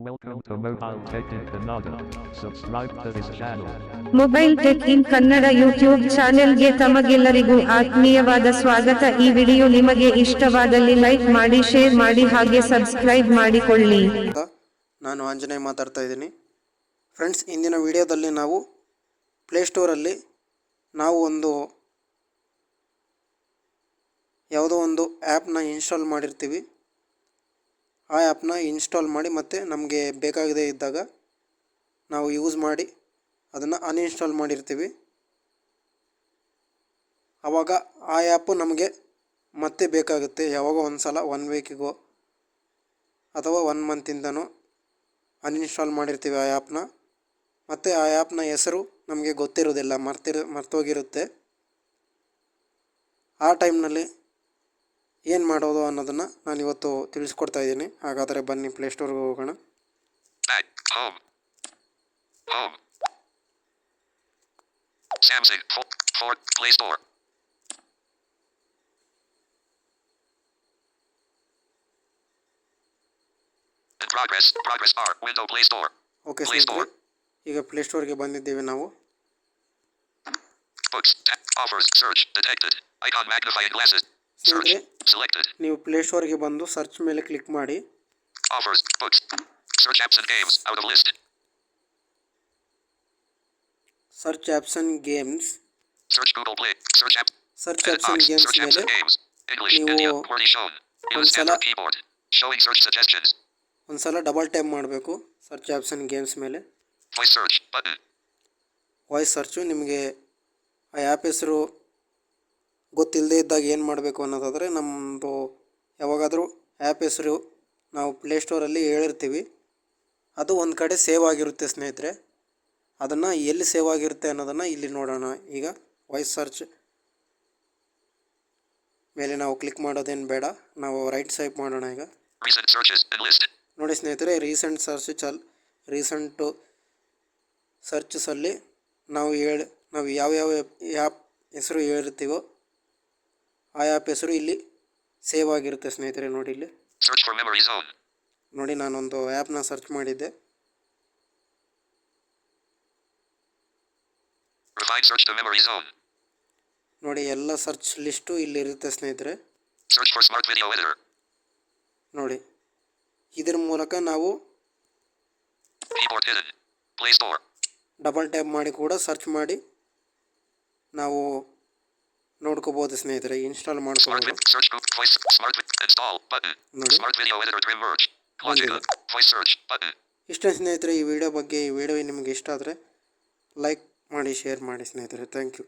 Welcome to Mobile Tech in Kannada. Subscribe to this channel. Mobile tech in Kannada YouTube ಚಾನೆಲ್ಗೆ ತಮಗೆಲ್ಲರಿಗೂ ಆತ್ಮೀಯವಾದ ಸ್ವಾಗತ ಈ ವಿಡಿಯೋ ನಿಮಗೆ ಇಷ್ಟವಾದಲ್ಲಿ ಲೈಕ್ ಮಾಡಿ ಶೇರ್ ಮಾಡಿ ಹಾಗೆ ಸಬ್ಸ್ಕ್ರೈಬ್ ಮಾಡಿಕೊಳ್ಳಿ ಅಂತ ನಾನು ಆಂಜನೇಯ ಮಾತಾಡ್ತಾ ಇದ್ದೀನಿ ಫ್ರೆಂಡ್ಸ್ ಇಂದಿನ ವಿಡಿಯೋದಲ್ಲಿ ನಾವು ಪ್ಲೇಸ್ಟೋರಲ್ಲಿ ನಾವು ಒಂದು ಯಾವುದೋ ಒಂದು ಆ್ಯಪ್ನ ಇನ್ಸ್ಟಾಲ್ ಮಾಡಿರ್ತೀವಿ ಆ ಆ್ಯಪ್ನ ಇನ್ಸ್ಟಾಲ್ ಮಾಡಿ ಮತ್ತು ನಮಗೆ ಬೇಕಾಗದೇ ಇದ್ದಾಗ ನಾವು ಯೂಸ್ ಮಾಡಿ ಅದನ್ನು ಅನ್ಇನ್ಸ್ಟಾಲ್ ಮಾಡಿರ್ತೀವಿ. ಆವಾಗ ಆ ಆ್ಯಪು ನಮಗೆ ಮತ್ತೆ ಬೇಕಾಗುತ್ತೆ. ಯಾವಾಗ ಒಂದು ಸಲ ಒನ್ ವೀಕಿಗೋ ಅಥವಾ ಒನ್ ಮಂತಿಂದನೋ ಅನ್ಇನ್ಸ್ಟಾಲ್ ಮಾಡಿರ್ತೀವಿ ಆ ಆ್ಯಪ್ನ. ಮತ್ತು ಆ ಆ್ಯಪ್ನ ಹೆಸರು ನಮಗೆ ಗೊತ್ತಿರೋದಿಲ್ಲ, ಮರ್ತಿರ, ಮರ್ತೋಗಿರುತ್ತೆ. ಆ ಟೈಮ್ನಲ್ಲಿ ಏನು ಮಾಡೋದು ಅನ್ನೋದನ್ನು ನಾನು ಇವತ್ತು ತಿಳಿಸ್ಕೊಡ್ತಾ ಇದ್ದೀನಿ ಹಾಗಾದರೆ ಬನ್ನಿ ಪ್ಲೇಸ್ಟೋರ್ಗೆ ಹೋಗೋಣ. ಓಕೆ ಸ್ನೇಹಿತರೆ. ಈಗ ಪ್ಲೇಸ್ಟೋರ್ಗೆ ಬಂದಿದ್ದೇವೆ ನಾವು Books. Selected. ನೀವು ಪ್ಲೇ ಸ್ಟೋರ್ಗೆ ಬಂದು ಸರ್ಚ್ ಮೇಲೆ ಕ್ಲಿಕ್ ಮಾಡಿ. Offers books search apps and games search apps games search search app games ಮೇಲೆ. ಇಂಗ್ಲಿಷ್ ಕೀಬೋರ್ಡ್ ಶೋಯಿಂಗ್ ಸಲ ಡಬಲ್ ಟ್ಯಾಪ್ ಮಾಡಬೇಕು. ಸರ್ಚ್ ಆಪ್ಸ್ ಗೇಮ್ಸ್ ಮೇಲೆ. Voice search button voice search ನಿಮಗೆ ಆ ಆಪ್ ಹೆಸರು ಗೊತ್ತಿಲ್ಲದೆ ಇದ್ದಾಗ ಏನು ಮಾಡಬೇಕು ಅನ್ನೋದಾದರೆ ನಮ್ಮದು ಯಾವಾಗಾದರೂ ಆ್ಯಪ್ ಹೆಸರು ನಾವು ಪ್ಲೇಸ್ಟೋರಲ್ಲಿ ಹೇಳಿರ್ತೀವಿ. ಅದು ಒಂದು ಕಡೆ ಸೇವ್ ಆಗಿರುತ್ತೆ ಸ್ನೇಹಿತರೆ. ಅದನ್ನು ಎಲ್ಲಿ ಸೇವ್ ಆಗಿರುತ್ತೆ ಅನ್ನೋದನ್ನು ಇಲ್ಲಿ ನೋಡೋಣ. ಈಗ ವಾಯ್ಸ್ ಸರ್ಚ್ ಮೇಲೆ ನಾವು ಕ್ಲಿಕ್ ಮಾಡೋದೇನು ಬೇಡ. ನಾವು ರೈಟ್ ಸೈಪ್ ಮಾಡೋಣ ಈಗ. ನೋಡಿ ಸ್ನೇಹಿತರೆ ರೀಸೆಂಟ್ ಸರ್ಚ್ ಚಲ್ ರೀಸೆಂಟು ಸರ್ಚಸಲ್ಲಿ ನಾವು ಹೇಳಿ ನಾವು ಯಾವ್ಯಾವ ಆ್ಯಪ್ ಹೆಸರು ಹೇಳಿರ್ತೀವೋ ಆ ಆ್ಯಪ್ ಹೆಸರು ಇಲ್ಲಿ ಸೇವ್ ಆಗಿರುತ್ತೆ ಸ್ನೇಹಿತರೆ ನೋಡಿ ಇಲ್ಲಿ ನೋಡಿ ನಾನೊಂದು ಆ್ಯಪ್ನ ಸರ್ಚ್ ಮಾಡಿದ್ದೆ. ನೋಡಿ ಎಲ್ಲ ಸರ್ಚ್ ಲಿಸ್ಟು ಇಲ್ಲಿ ಇರುತ್ತೆ ಸ್ನೇಹಿತರೆ. ನೋಡಿ ಇದರ ಮೂಲಕ ನಾವು. ಡಬಲ್ ಟ್ಯಾಪ್ ಮಾಡಿ ಕೂಡ ಸರ್ಚ್ ಮಾಡಿ ನಾವು ನೋಡ್ಕೋಬಹುದು ಸ್ನೇಹಿತರೆ ಇನ್ಸ್ಟಾಲ್ ಮಾಡ್ಕೋಬಹುದು ಇಷ್ಟ ಸ್ನೇಹಿತರೆ ಈ ವಿಡಿಯೋ ಬಗ್ಗೆ ಈ ವಿಡಿಯೋ ನಿಮ್ಗೆ ಇಷ್ಟ ಆದರೆ ಲೈಕ್ ಮಾಡಿ ಶೇರ್ ಮಾಡಿ ಸ್ನೇಹಿತರೆ. Thank you